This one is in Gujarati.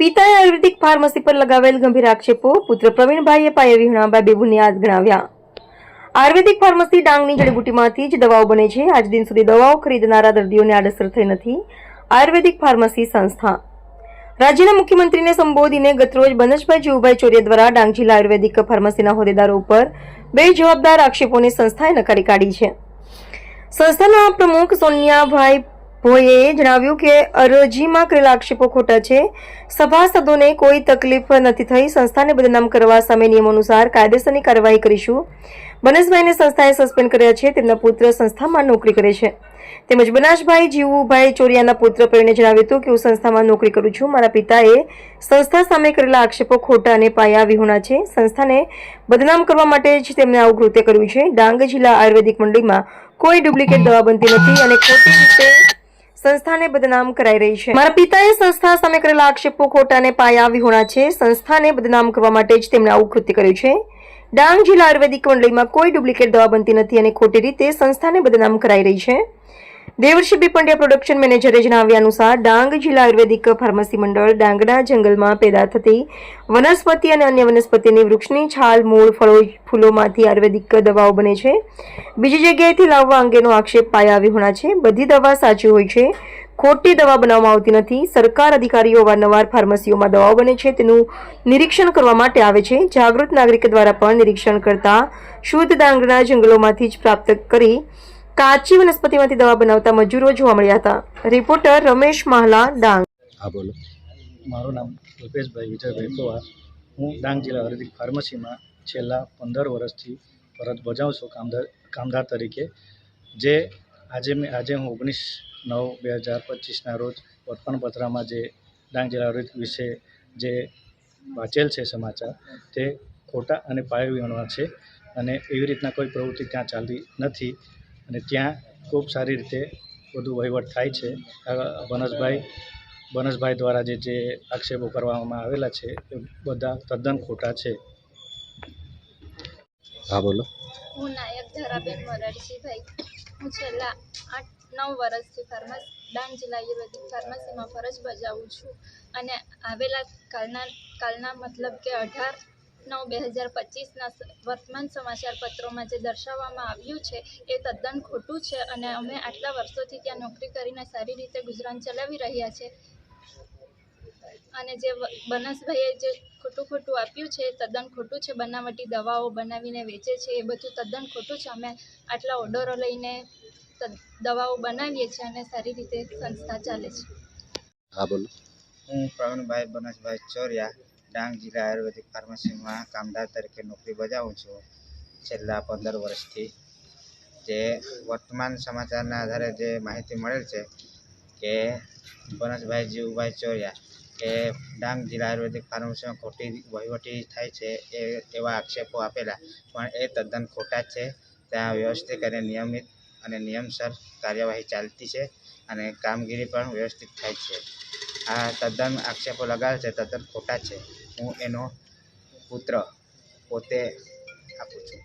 પિતાએ આયુર્વેદિક ફાર્મસી પર લગાવેલ ગંભીર આક્ષેપો પુત્ર પ્રવીણભાઈએ પાયા વિહોણા બેબુને બુનિયાદ ગણાવ્યા. આયુર્વેદિક ફાર્મસી ડાંગની જડીબુટીમાંથી જ દવાઓ બને છે. આજ દિન સુધી દવાઓ ખરીદનારા દર્દીઓને આડઅસર થઈ નથી. આયુર્વેદિક ફાર્મસી સંસ્થા. રાજ્યના મુખ્યમંત્રીને સંબોધીને ગતરોજ બનજભાઈ જીવુભાઈ ચોરિયા દ્વારા ડાંગ જિલ્લા આયુર્વેદિક ફાર્મસીના હોદ્દેદારો ઉપર બે જવાબદાર આક્ષેપોને સંસ્થાએ નકારી કાઢી છે. સંસ્થાના પ્રમુખ સોનિયાભાઈ ભોઈએ જણાવ્યું કે અરજીમાં કરેલા આક્ષેપો ખોટા છે. સભાસદોને કોઈ તકલીફ નથી થઈ. સંસ્થાને બદનામ કરવા સામે નિયમો અનુસાર કાયદેસરની કાર્યવાહી કરીશું. બનસભાઈને સંસ્થાએ સસ્પેન્ડ કર્યા છે. તેમના પુત્ર સંસ્થામાં નોકરી કરે છે. તેમજ બનાસભાઈ જીવુભાઈ ચોરિયાના પુત્ર પ્રવીણે જણાવ્યું હતું કે હું સંસ્થામાં નોકરી કરું છું. મારા પિતાએ સંસ્થા સામે કરેલા આક્ષેપો ખોટા અને પાયા વિહોણા છે. સંસ્થાને બદનામ કરવા માટે જ તેમણે આવું કૃત્ય કર્યું છે. ડાંગ જિલ્લા આયુર્વેદિક મંડળીમાં કોઈ ડુપ્લિકેટ દવા બનતી નથી અને ખોટી રીતે સંસ્થાને બદનામ કરાઈ રહી છે. મારા પિતાએ સંસ્થા સામે કરેલા આક્ષેપો ખોટા અને પાયા વિહોણા છે. સંસ્થાને બદનામ કરવા માટે જ તેમણે આવું કૃત્ય કર્યું છે. ડાંગ જિલ્લા આયુર્વેદિક મંડળીમાં કોઈ ડુપ્લિકેટ દવા બનતી નથી અને ખોટી રીતે સંસ્થાને બદનામ કરાઈ રહી છે. દેવર્ષિ બી પંડ્યા પ્રોડક્શન મેનેજરે જણાવ્યા અનુસાર, ડાંગ જિલ્લા આયુર્વેદિક ફાર્મસી મંડળ ડાંગના જંગલમાં પેદા થતી વનસ્પતિ અને અન્ય વનસ્પતિની વૃક્ષની છાલ, મૂળ ફળો ફૂલોમાંથી આયુર્વેદિક દવાઓ બને છે. બીજી જગ્યાએથી લાવવા અંગેનો આક્ષેપ પાયા વિહોણા છે. બધી દવા સાચી હોય છે. ખોટી દવા બનાવવામાં આવતી નથી. સરકાર અધિકારીઓ વારંવાર ફાર્મસીઓમાં દવાઓ બને છે. તેનું નિરીક્ષણ કરવા માટે આવે છે. જાગૃત નાગરિક દ્વારા પણ નિરીક્ષણ કરતા શુદ્ધ ડાંગના જંગલોમાંથી જ પ્રાપ્ત કરી કાચી વનસ્પતિમાંથી દવા બનાવતા મજૂરો જોવા મળ્યા હતા. રિપોર્ટર રમેશ માહલા ડાંગ. હા બોલો. મારું નામ કલ્પેશભાઈ વિજયભાઈ પવાર. હું ડાંગ જિલ્લા હરિદિક ફાર્મસીમાં છેલ્લા પંદર વર્ષથી ફરજ બજાવું છું કામદાર કામદાર તરીકે. જે આજે મેં આજે હું ઓગણીસ નવ બે હજાર પચીસના રોજ વર્તમાનપત્રમાં જે ડાંગ જિલ્લા આયુર્વેદિક વિશે જે વાંચેલ છે સમાચાર તે ખોટા અને પાયાવિહોણા છે અને એવી રીતના કોઈ પ્રવૃત્તિ ત્યાં ચાલતી નથી. અને ત્યાં ખૂબ સારી રીતે બધું વહીવટ થાય છે. આ વનસભાઈ બનસભાઈ દ્વારા જે જે આક્ષેપો કરવામાં આવેલા છે એ બધા તદ્દન ખોટા છે. હા બોલો. હું નાયક ધારાબેન મોરારજીભાઈ હું છેલ્લા આઠ નવ વર્ષથી ફાર્મસી ડાંગ જિલ્લા આયુર્વેદિક ફાર્મસીમાં ફરજ બજાવું છું. અને આવેલા કાલના કાલના મતલબ કે અઢાર નવ બે હજાર પચીસના વર્તમાન સમાચાર પત્રોમાં જે દર્શાવવામાં આવ્યું છે એ તદ્દન ખોટું છે અને અમે આટલા વર્ષોથી ત્યાં નોકરી કરીને સારી રીતે ગુજરાન ચલાવી રહ્યા છે. અને જે બનાસભાઈએ જે ખોટું ખોટું આપ્યું છે એ તદ્દન ખોટું છે. બનાવટી દવાઓ બનાવીને વેચે છે એ બધું તદ્દન ખોટું છે. અમે આટલા ઓર્ડરો લઈને દવાઓ બનાવીએ છીએ અને સારી રીતે સંસ્થા ચાલે છે. હા બોલો. હું પ્રવીણભાઈ બનાસભાઈ ચોરિયા. ડાંગ જિલ્લા આયુર્વેદિક ફાર્મસીમાં કામદાર તરીકે નોકરી બજાવું છું. છેલ્લા પંદર વર્ષથી જે વર્તમાન સમાચારના આધારે જે માહિતી મળેલ છે કે બનસભાઈ જીવુભાઈ ચોરિયા કે ડાંગ જિલ્લા આયુર્વેદિક ફાર્મસીમાં ખોટી વહીવટી થાય છે એ એવા આક્ષેપો આપેલા. પણ એ તદ્દન ખોટા છે. ત્યાં વ્યવસ્થિત અને નિયમિત અને નિયમસર કાર્યવાહી ચાલતી છે અને કામગીરી પણ વ્યવસ્થિત થાય છે. આ તદ્દન આક્ષેપો લગાવે છે તદ્દન ખોટા છે. હું એનો પુત્ર પોતે આપું છું.